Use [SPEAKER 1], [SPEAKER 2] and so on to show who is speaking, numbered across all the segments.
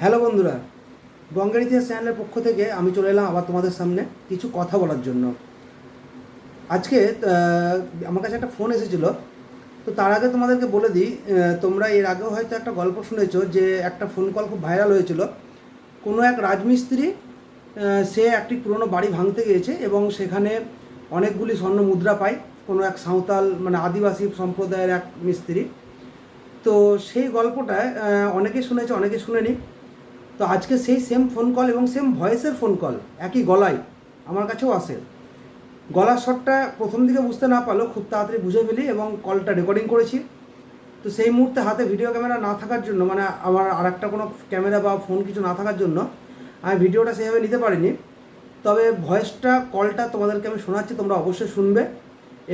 [SPEAKER 1] Hello বন্ধুরা বঙ্গের ইতিহাস চ্যানেলের পক্ষ থেকে আমি চলে এলাম আবার তোমাদের সামনে কিছু কথা বলার জন্য। আজকে আমার কাছে একটা ফোন এসেছিল। তো তার আগে তোমাদেরকে বলে দিই তোমরা এর আগেও হয়তো একটা গল্প শুনেছো যে একটা ফোন কল খুব ভাইরাল হয়েছিল। কোনো এক রাজমিস্ত্রি সে একটি পুরনো বাড়ি ভাঙতে গিয়েছে এবং সেখানে অনেকগুলি স্বর্ণ মুদ্রা পায়। কোনো এক সাঁওতাল মানে আদিবাসী সম্প্রদায়ের এক মিস্ত্রি। তো সেই গল্পটায় আহ, অনেকে শুনেছে অনেকে শুনেনি। তো আজকে সেই সেম ফোন কল এবং সেম ভয়েসের ফোন কল একই গলায় আমার কাছেও আসে। গলার শটটা প্রথম দিকে বুঝতে না পারলেও খুব তাড়াতাড়ি বুঝে ফেলি এবং কলটা রেকর্ডিং করেছি। তো সেই মুহূর্তে হাতে ভিডিও ক্যামেরা না থাকার জন্য মানে আমার আর একটা কোনো ক্যামেরা বা ফোন কিছু না থাকার জন্য, আমি ভিডিওটা সেভাবে নিতে পারিনি। তবে ভয়েসটা কলটা তোমাদেরকে আমি শোনাচ্ছি, তোমরা অবশ্যই শুনবে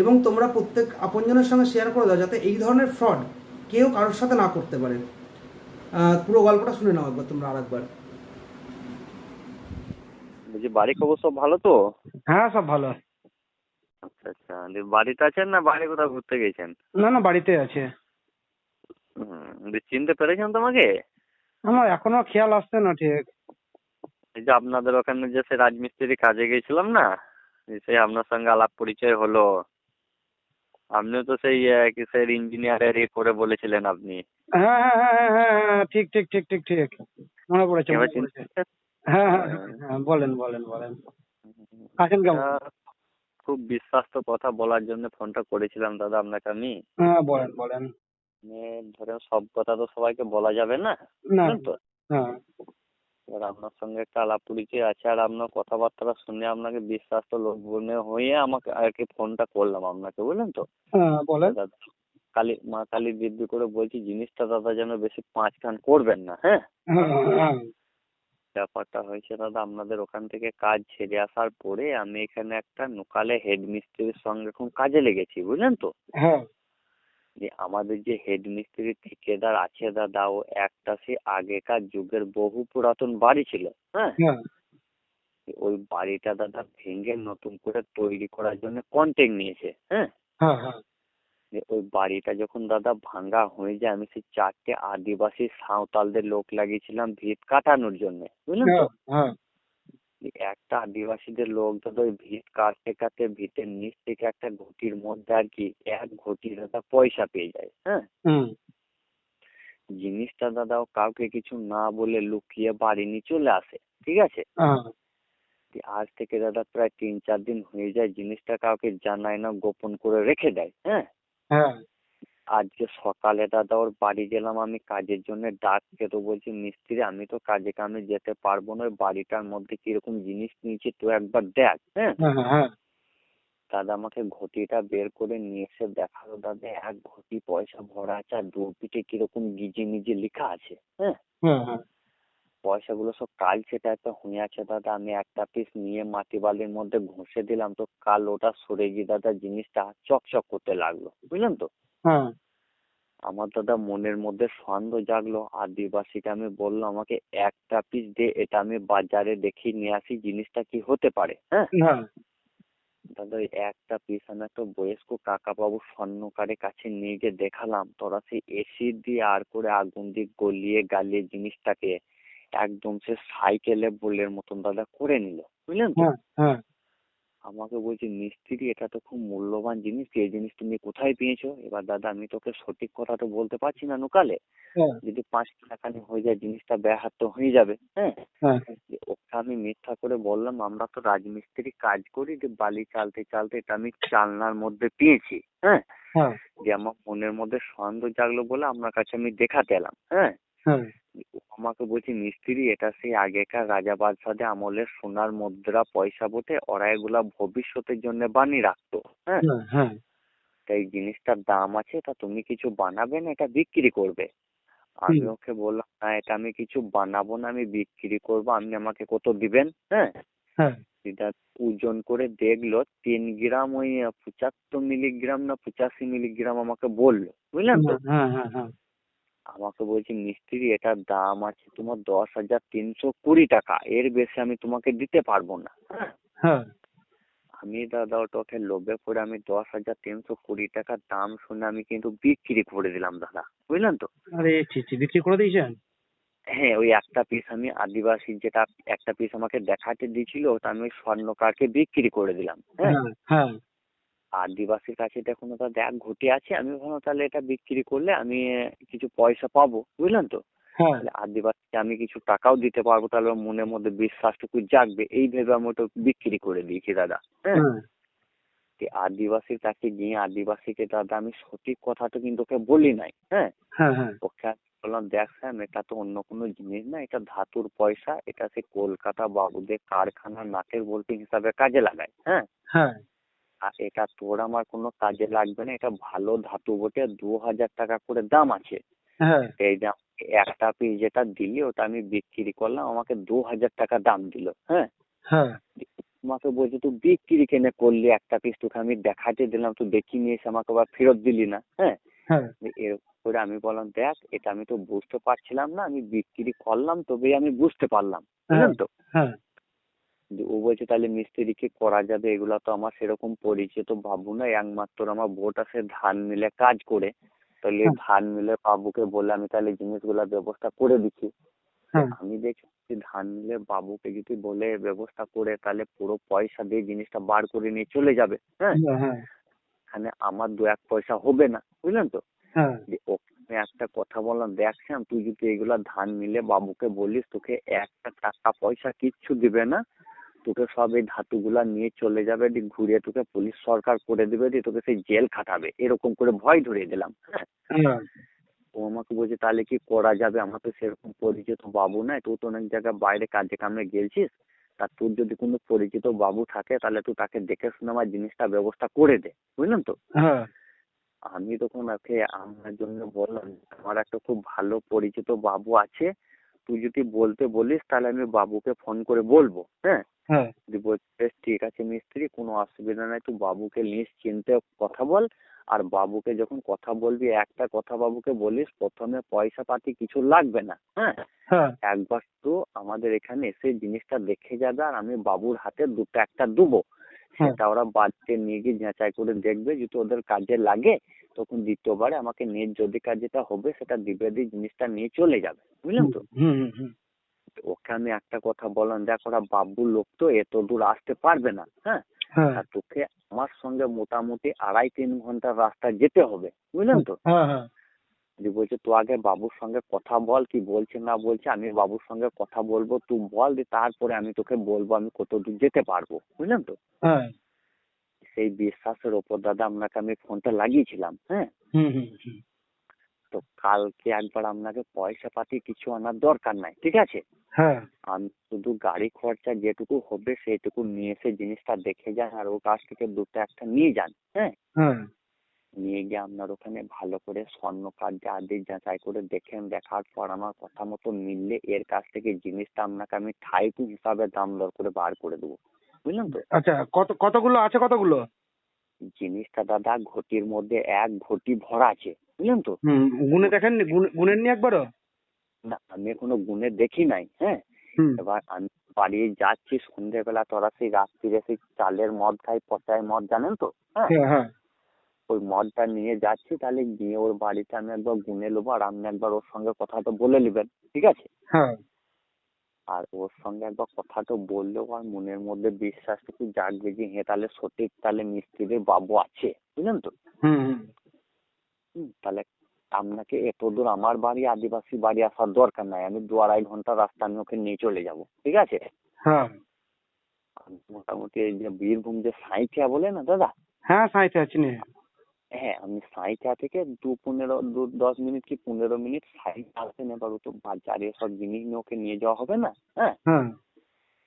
[SPEAKER 1] এবং তোমরা প্রত্যেক আপনজনের সঙ্গে শেয়ার করে দাও, যাতে এই ধরনের ফ্রড কেউ কারোর সাথে না করতে পারে। পুরো গল্পটা শুনে নাও একবার তোমরা আরেকবার।
[SPEAKER 2] বলছি বাড়ি খবর সব ভালো তো?
[SPEAKER 3] হ্যাঁ সব ভালো।
[SPEAKER 2] আচ্ছা আচ্ছা। বাড়িতে আছেন না বাইরে কোথাও ঘুরতে গেছেন?
[SPEAKER 3] না না বাড়িতে আছে।
[SPEAKER 2] হুম, দিয়ে চিনতে পেরেছেন তোমাকে?
[SPEAKER 3] আমার এখনও খেয়াল আসছে না ঠিক।
[SPEAKER 2] এই যে আপনাদের ওখানে যে সে রাজমিস্ত্রি কাজে গেছিলাম না সে আপনার সঙ্গে আলাপ পরিচয় হলো। আপনিও তো সেই কিসের ইঞ্জিনিয়ারের এ করে বলেছিলেন আপনি।
[SPEAKER 3] হ্যাঁ হ্যাঁ হ্যাঁ হ্যাঁ হ্যাঁ হ্যাঁ, ঠিক ঠিক ঠিক ঠিক ঠিক। মনে পড়েছে মনে পড়েছে। হ্যাঁ হ্যাঁ বলেন বলেন বলেন। আছেন কেমন?
[SPEAKER 2] খুব বিশ্বাস্ত কথা বলার জন্য ফোনটা করেছিলাম দাদা আপনাকে আমি।
[SPEAKER 3] হ্যাঁ বলেন বলেন।
[SPEAKER 2] মানে ধরেন সব কথা তো সবাইকে বলা যাবে না
[SPEAKER 3] না
[SPEAKER 2] তো?
[SPEAKER 3] হ্যাঁ।
[SPEAKER 2] এবার আপনার সঙ্গে একটা আলাপ পরিচয় আছে আর আপনার কথাবার্তা শুনে আপনাকে বিশ্বাস্ত লোক মনে হয়ে আমাকে আর কি ফোনটা করলাম আপনাকে বুঝলেন তো?
[SPEAKER 3] বলেন।
[SPEAKER 2] দাদা কালী মা কালী দিব্যি করে বলছি জিনিসটা দাদা যেন বেশি পাঁচ খান করবেন না হ্যাঁ?
[SPEAKER 3] হ্যাঁ।
[SPEAKER 2] ব্যাপারটা হয়েছে দাদা আপনাদের ওখান থেকে কাজ ছেড়ে আসার পরে আমি এখানে একটা নোকালে হেড মিস্ত্রির সঙ্গে এখন কাজে লেগেছি বুঝলেন তো?
[SPEAKER 3] হ্যাঁ।
[SPEAKER 2] যে আমাদের যে হেড মিস্ত্রি ঠিকাদার আছে দাদা ও একটা সে আগেকার যুগের বহু পুরাতন বাড়ি ছিল হ্যাঁ?
[SPEAKER 3] হ্যাঁ।
[SPEAKER 2] ওই বাড়িটা দাদা ভেঙে নতুন করে তৈরি করার জন্য কন্ট্যাক্ট নিয়েছে হ্যাঁ। যে ওই বাড়িটা যখন দাদা ভাঙা হয়ে যায় আমি সেই চারটে আদিবাসী সাঁওতালদের লোক লাগিয়েছিলাম ভিত কাটানোর জন্য বুঝলেন তো?
[SPEAKER 3] হ্যাঁ
[SPEAKER 2] একটা আদিবাসীদের লোক দাদা ওই ভিত কাটতে কাটতে ভিতের নিচ থেকে একটা ঘটির মধ্যে আর কি এক ঘটি দাদা পয়সা পেয়ে যায় হ্যাঁ? জিনিসটা দাদা ও কাউকে কিছু না বলে লুকিয়ে বাড়ি নিয়ে চলে আসে ঠিক আছে?
[SPEAKER 3] হ্যাঁ।
[SPEAKER 2] আজ থেকে দাদা প্রায় তিন চার দিন হয়ে যায় জিনিসটা কাউকে জানায় না গোপন করে রেখে দেয় হ্যাঁ?
[SPEAKER 3] হ্যাঁ।
[SPEAKER 2] আজকে সকালে দাদা ওর বাড়ি গেলাম আমি কাজের জন্য ডাকতে তো বলছি মিস্ত্রি আমি তো কাজে কামে যেতে পারব না ওই বাড়িটার মধ্যে কীরকম জিনিস নিয়েছি তুই একবার দেখ হ্যাঁ?
[SPEAKER 3] হ্যাঁ হ্যাঁ
[SPEAKER 2] দাদা আমাকে ঘটিটা বের করে নিয়ে এসে দেখাল দাদা এক ঘটি পয়সা ভরা আছে আর দু পিঠে কীরকম গিজে নিজে লেখা আছে হ্যাঁ। পয়সাগুলো সব কালচে টাইপের হয়ে আছে দাদা। আমি একটা পিস নিয়ে মাটি বালির মধ্যে ঘষে দিলাম তো কাল ওটা সরে গিয়ে দাদা জিনিসটা চকচক করতে লাগল বুঝলেন তো?
[SPEAKER 3] হ্যাঁ।
[SPEAKER 2] আমার দাদা মনের মধ্যে সন্দেহ জাগলো। আদিবাসীকে আমি বলল আমাকে একটা পিস দে এটা আমি বাজারে দেখি নিয়ে আসি জিনিসটা কি হতে পারে? হ্যাঁ? দাদা ওই একটা পিস আমি একটা বয়স্ক কাকা বাবু স্বর্ণকারের কাছে নিয়ে গিয়ে দেখালাম। তোরা সেই এসি দিয়ে আর করে আগুন দিয়ে গলিয়ে গালিয়ে জিনিসটাকে একদম সে সাইকেলে বোলের মতন দাদা করে নিল বুঝলেন তো?
[SPEAKER 3] হ্যাঁ হ্যাঁ।
[SPEAKER 2] আমাকে বলছে মিস্ত্রি এটা তো খুব মূল্যবান জিনিস এই জিনিস তুমি কোথায় পেয়েছ? এবার দাদা আমি তোকে সঠিক কথা তো বলতে পারছি না নুকালে।
[SPEAKER 3] হ্যাঁ।
[SPEAKER 2] যদি পাঁচ টাকানি হয়ে যায় জিনিসটা ব্যাহাত হয়ে যাবে হ্যাঁ? ওকে আমি মিথ্যা করে বললাম আমরা তো রাজমিস্ত্রি কাজ করি যে বালি চালতে চালতে এটা আমি চালনার মধ্যে পেয়েছি হ্যাঁ? যে আমার মনের মধ্যে সন্দেহ জাগলো বলে আপনার কাছে আমি দেখাতে এলাম হ্যাঁ?
[SPEAKER 3] হ্যাঁ।
[SPEAKER 2] আমাকে বলছে মিস্ত্রি এটা সেই আগেকার রাজা বাদশাদের আমলের সোনার মুদ্রা পয়সা বটে ওরা এগুলা ভবিষ্যতের জন্য বানিয়ে রাখতো। হ্যাঁ?
[SPEAKER 3] হ্যাঁ হ্যাঁ।
[SPEAKER 2] তাই জিনিসটার দাম আছে তা তুমি কিছু বানাবে না এটা বিক্রি করবে? আমি ওকে বললাম না এটা আমি কিছু বানাবো না আমি বিক্রি করব আপনি আমাকে কত দিবেন? হ্যাঁ?
[SPEAKER 3] হ্যাঁ।
[SPEAKER 2] এটা ওজন করে দেখল তিন গ্রাম ওই পঁচাত্তর মিলিগ্রাম না পঁচাশি মিলিগ্রাম আমাকে বলল বুঝলেন তো?
[SPEAKER 3] হ্যাঁ হ্যাঁ হ্যাঁ।
[SPEAKER 2] আমাকে বলছি মিস্ত্রি এটার দাম আছে তোমার দশ হাজার তিনশো কুড়ি টাকা। এর বেশি আমি তোমাকে দিতে পারব না। হ্যাঁ।
[SPEAKER 3] হ্যাঁ।
[SPEAKER 2] আমি দাদা ওটাকে লোভে পড়ে আমি দশ হাজার তিনশো কুড়ি টাকার দাম শুনে আমি কিন্তু বিক্রি করে দিলাম দাদা। বুঝলেন তো?
[SPEAKER 3] আরে ছি ছি বিক্রি করে দিয়েছেন?
[SPEAKER 2] হ্যাঁ ওই একটা পিস আমি আদিবাসী যেটা একটা পিস আমাকে দেখাতে দিয়েছিল ওটা আমি ওই স্বর্ণকারকে বিক্রি করে দিলাম। হ্যাঁ
[SPEAKER 3] হ্যাঁ।
[SPEAKER 2] আদিবাসীর কাছে দেখুন ওটা দেখ ঘটে আছে আমি ভাবলাম তাহলে এটা বিক্রি করলে আমি কিছু পয়সা পাবো বুঝলেন তো?
[SPEAKER 3] হ্যাঁ।
[SPEAKER 2] তাহলে আদিবাসীকে আমি কিছু টাকাও দিতে পারব তাহলে ওর মনের মধ্যে বিশ্বাসটুকু জাগবে এই ভেবে আমি ওটা বিক্রি করে দিয়েছি দাদা হ্যাঁ?
[SPEAKER 3] হ্যাঁ।
[SPEAKER 2] আদিবাসীর কাছে গিয়ে আদিবাসীকে দাদা আমি সঠিক কথাটা কিন্তু ওকে বলি নাই হ্যাঁ?
[SPEAKER 3] হ্যাঁ
[SPEAKER 2] ওকে বললাম দেখ স্যাম এটা তো অন্য কোনো জিনিস না এটা ধাতুর পয়সা এটা সে কলকাতা বাবুদের কারখানার নাটের বলতে হিসাবে কাজে লাগায় হ্যাঁ। আর এটা তোর আমার কোনো কাজে লাগবে না এটা ভালো ধাতু বটে দু হাজার টাকা করে দাম আছে।
[SPEAKER 3] হ্যাঁ।
[SPEAKER 2] এই দাম একটা পিস যেটা দিলি ওটা আমি বিক্রি করলাম আমাকে দু হাজার টাকা দাম দিল হ্যাঁ?
[SPEAKER 3] হ্যাঁ।
[SPEAKER 2] আমাকে বলছে তুই বিক্রি কেনে করলি? একটা পিস তোকে আমি দেখাতে দিলাম তুই দেখি নিয়ে এসে আমাকে আবার ফেরত দিলি না হ্যাঁ?
[SPEAKER 3] হ্যাঁ।
[SPEAKER 2] এরকম করে আমি বললাম দেখ এটা আমি তো বুঝতে পারছিলাম না আমি বিক্রি করলাম তবেই আমি বুঝতে পারলাম বুঝলেন তো? ও বলছে তাহলে মিস্ত্রিকে করা যাবে? এগুলা তো আমার সেরকম পরিচিত বাবু না একমাত্র আমার বোট আছে ধান মিলে কাজ করে। তাহলে
[SPEAKER 3] হ্যাঁ।
[SPEAKER 2] ধান মিলে বাবুকে বলে আমি তাহলে জিনিসগুলোর ব্যবস্থা করে দিচ্ছি।
[SPEAKER 3] হ্যাঁ।
[SPEAKER 2] আমি দেখছি ধান মিলে বাবুকে যদি বলে ব্যবস্থা করে তাহলে পুরো পয়সা দিয়ে জিনিসটা বার করে নিয়ে চলে যাবে। হ্যাঁ?
[SPEAKER 3] হ্যাঁ
[SPEAKER 2] এখানে আমার দু এক পয়সা হবে না। বুঝলেন তো? যে ওকে একটা কথা বললাম দেখ শ্যাম তুই যদি এগুলা ধান মিলে বাবুকে বলিস তোকে একটা টাকা পয়সা কিচ্ছু দিবে না। তোকে সব এই ধাতুগুলা নিয়ে চলে যাবে দিয়ে ঘুরিয়ে তোকে পুলিশ সরকার করে দিবে দিয়ে তোকে সেই জেল খাটাবে। এরকম করে ভয় ধরিয়ে দিলাম। হ্যাঁ। ও আমাকে বলছে তাহলে কি করা যাবে? আমার তো সেরকম পরিচিত বাবু নাই। তুই তো অনেক জায়গায় বাইরে কাজে কামে গেলছিস। তা তোর যদি কোনো পরিচিত বাবু থাকে তাহলে তুই তাকে দেখে শুনে আমার জিনিসটা ব্যবস্থা করে দে। বুঝলেন তো?
[SPEAKER 3] হ্যাঁ।
[SPEAKER 2] আমি তখন ওকে আমার জন্য বললাম আমার একটা খুব ভালো পরিচিত বাবু আছে। তুই যদি বলতে বলিস তাহলে আমি বাবুকে ফোন করে বলব হ্যাঁ?
[SPEAKER 3] হ্যাঁ।
[SPEAKER 2] বলছে "বেশ, ঠিক আছে মিস্ত্রি কোনো অসুবিধা নাই তুই বাবুকে নিশ্চিন্তে কথা বল আর বাবুকে যখন কথা বলবি একটা কথা বাবুকে বলিস প্রথমে পয়সা পাতি কিছু লাগবে না হ্যাঁ?
[SPEAKER 3] হ্যাঁ।
[SPEAKER 2] একবার তো আমাদের এখানে এসে জিনিসটা দেখে যাবে আর আমি বাবুর হাতে দুটো একটা দেবো।
[SPEAKER 3] হ্যাঁ।
[SPEAKER 2] সেটা ওরা বাড়িতে নিয়ে গিয়ে যাচাই করে দেখবে যদি ওদের কাজে লাগে তখন দ্বিতীয়বারে আমাকে নিয়ে যদি কাজেটা হবে সেটা দিবে দিয়ে জিনিসটা নিয়ে চলে যাবে। বুঝলেন তো?
[SPEAKER 3] হুম হুম হুম।
[SPEAKER 2] ওকে আমি একটা কথা বললাম দেখ ওরা বাবুর লোক তো এত দূর আসতে পারবে না হ্যাঁ?
[SPEAKER 3] হ্যাঁ।
[SPEAKER 2] আর তোকে আমার সঙ্গে মোটামুটি আড়াই তিন ঘণ্টার রাস্তা যেতে হবে বুঝলেন তো?
[SPEAKER 3] হ্যাঁ হ্যাঁ।
[SPEAKER 2] যে বলছে তুই আগে বাবুর সঙ্গে কথা বল কি বলছে না বলছে আমি বাবুর সঙ্গে কথা বলব তুই বল দিয়ে তারপরে আমি তোকে বলব আমি কত দূর যেতে পারব বুঝলেন তো?
[SPEAKER 3] হ্যাঁ।
[SPEAKER 2] সেই বিশ্বাসের ওপর দাদা আপনাকে আমি ফোনটা লাগিয়েছিলাম হ্যাঁ? তো কালকে একবার আপনাকে পয়সা পাতি কিছু আনার দরকার নাই ঠিক আছে?
[SPEAKER 3] হ্যাঁ।
[SPEAKER 2] আমি শুধু গাড়ি খরচা যেটুকু হবে সেটুকু নিয়ে এসে জিনিসটা দেখে যান আর ওর কাছ থেকে দুটো একটা নিয়ে যান হ্যাঁ?
[SPEAKER 3] হ্যাঁ।
[SPEAKER 2] নিয়ে গিয়ে আপনার ওখানে ভালো করে স্বর্ণ কার্ড আদি যাচাই করে দেখেন দেখার পর আমার কথা মতো মিললে এর কাছ থেকে জিনিসটা আপনাকে আমি ঠাইকু হিসাবে দাম দর করে বার করে দেবো বুঝলেন তো?
[SPEAKER 3] আচ্ছা কত কতগুলো আছে কতগুলো?
[SPEAKER 2] জিনিসটা দাদা ঘটির মধ্যে এক ঘটি ভরা আছে। বুঝলেন তো?
[SPEAKER 3] গুনে দেখেননি? গুনে- গুনেননি একবারও?
[SPEAKER 2] না আমি এখনও গুনে দেখি নাই হ্যাঁ? এবার আমি বাড়ি যাচ্ছি সন্ধ্যেবেলা তোরা সেই রাত্রিরে সেই চালের মদ খাই পচায় মদ জানেন তো? হ্যাঁ?
[SPEAKER 3] হ্যাঁ হ্যাঁ।
[SPEAKER 2] ওই মদটা নিয়ে যাচ্ছি তাহলে গিয়ে ওর বাড়িতে আমি একবার গুনে নেব আর আপনি একবার ওর সঙ্গে কথাটা বলে নেবেন ঠিক আছে? আর ওর সঙ্গে একবার কথাটা বললেও আর মনের মধ্যে বিশ্বাসটুকু জাগবে যে হ্যাঁ তাহলে সঠিক তাহলে মিস্ত্রির বাবু আছে বুঝলেন তো?
[SPEAKER 3] হুম
[SPEAKER 2] তাহলে আপনাকে এত দূর আমার বাড়ি আদিবাসী বাড়ি আসার দরকার নাই। আমি দু আড়াই ঘণ্টা রাস্তা আমি ওকে নিয়ে চলে যাব ঠিক আছে?
[SPEAKER 3] হ্যাঁ।
[SPEAKER 2] মোটামুটি এই যে বীরভূম যে সাঁইথিয়া বলে না দাদা?
[SPEAKER 3] হ্যাঁ সাঁইতে আছি নে
[SPEAKER 2] হ্যাঁ আমি সাঁইথিয়া থেকে দু পনেরো দু দশ মিনিট কি পনেরো মিনিট সাইড আসবেন এবার ও তো বাজারে সব জিনিস নিয়ে ওকে নিয়ে যাওয়া হবে না? হ্যাঁ?
[SPEAKER 3] হ্যাঁ।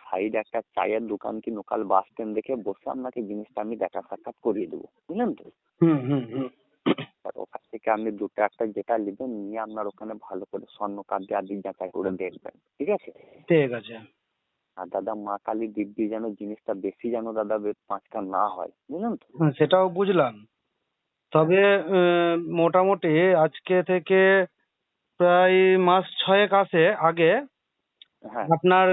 [SPEAKER 2] সাইড একটা চায়ের দোকান কি লোকাল বাস স্ট্যান্ড দেখে বসে আপনাকে জিনিসটা আমি দেখা সাক্ষাৎ করিয়ে দেবো। বুঝলেন তো?
[SPEAKER 3] হুম হুম হুম
[SPEAKER 2] আর ওখান থেকে আপনি দুটো একটা যেটা নেবেন নিয়ে আপনার ওখানে ভালো করে স্বর্ণ কার্ড দিয়ে আদি যাচাই করে দেখবেন ঠিক আছে?
[SPEAKER 3] ঠিক আছে।
[SPEAKER 2] আর দাদা মা কালী দিব্যি যেন জিনিসটা বেশি যেন দাদা পাঁচটা না হয় বুঝলেন তো?
[SPEAKER 3] হ্যাঁ, সেটাও বুঝলাম। তবে মোটামুটি আজকে থেকে প্রায় মাস ছয়েক আসে আগে
[SPEAKER 2] হ্যাঁ।
[SPEAKER 3] আপনার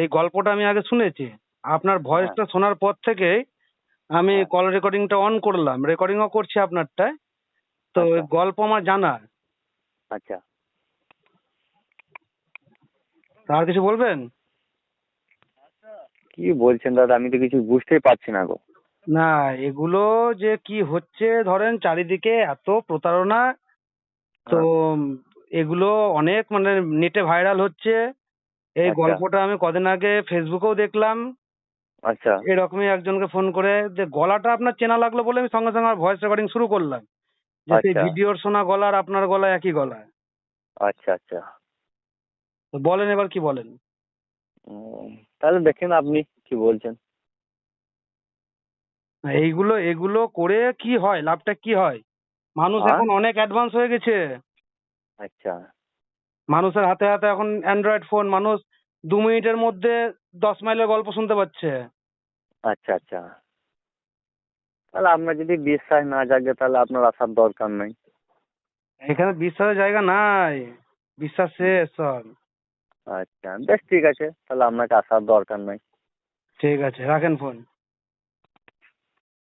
[SPEAKER 3] এই গল্পটা আমি আগে শুনেছি। আপনার ভয়েসটা শোনার পর থেকেই আমি
[SPEAKER 2] হ্যাঁ।
[SPEAKER 3] কল রেকর্ডিংটা অন করলাম। রেকর্ডিংও করছি আপনারটায়। তো ওই
[SPEAKER 2] আচ্ছা।
[SPEAKER 3] গল্প আমার জানা।
[SPEAKER 2] আচ্ছা।
[SPEAKER 3] আর কিছু বলবেন?
[SPEAKER 2] কি বলছেন দাদা? আমি তো কিছু বুঝতেই পারছি না গো।
[SPEAKER 3] না এগুলো যে কি হচ্ছে ধরেন চারিদিকে এত প্রতারণা তো এগুলো অনেক মানে নেটে ভাইরাল হচ্ছে। এই
[SPEAKER 2] আচ্ছা।
[SPEAKER 3] গল্পটা আমি কদিন আগে ফেসবুকেও দেখলাম।
[SPEAKER 2] আচ্ছা।
[SPEAKER 3] এরকমই একজনকে ফোন করে যে গলাটা আপনার চেনা লাগল বলে আমি সঙ্গে সঙ্গে ভয়েস রেকর্ডিং শুরু করলাম। যে সেই
[SPEAKER 2] আচ্ছা।
[SPEAKER 3] ভিডিওর শোনা গলা আর আপনার গলা একই গলা।
[SPEAKER 2] আচ্ছা আচ্ছা।
[SPEAKER 3] তো বলেন এবার কি বলেন?
[SPEAKER 2] তাহলে দেখেন আপনি কি বলছেন।
[SPEAKER 3] এইগুলো এগুলো করে কি হয়? লাভটা কি হয়? মানুষ এখন অনেক অ্যাডভান্স হয়ে গেছে।
[SPEAKER 2] আচ্ছা।
[SPEAKER 3] মানুষের হাতে হাতে এখন অ্যান্ড্রয়েড ফোন মানুষ দু মিনিটের মধ্যে দশ মাইলের গল্প শুনতে পাচ্ছে।
[SPEAKER 2] আচ্ছা আচ্ছা। তাহলে আপনার যদি বিশ্বাস না জাগে তাহলে আপনার আসার দরকার নাই।
[SPEAKER 3] এখানে বিশ্বাসের জায়গা নাই। বিশ্বাস শেষ সব
[SPEAKER 2] আচ্ছা বেশ ঠিক আছে। তাহলে আপনাকে আসার দরকার নাই।
[SPEAKER 3] ঠিক আছে রাখেন ফোন।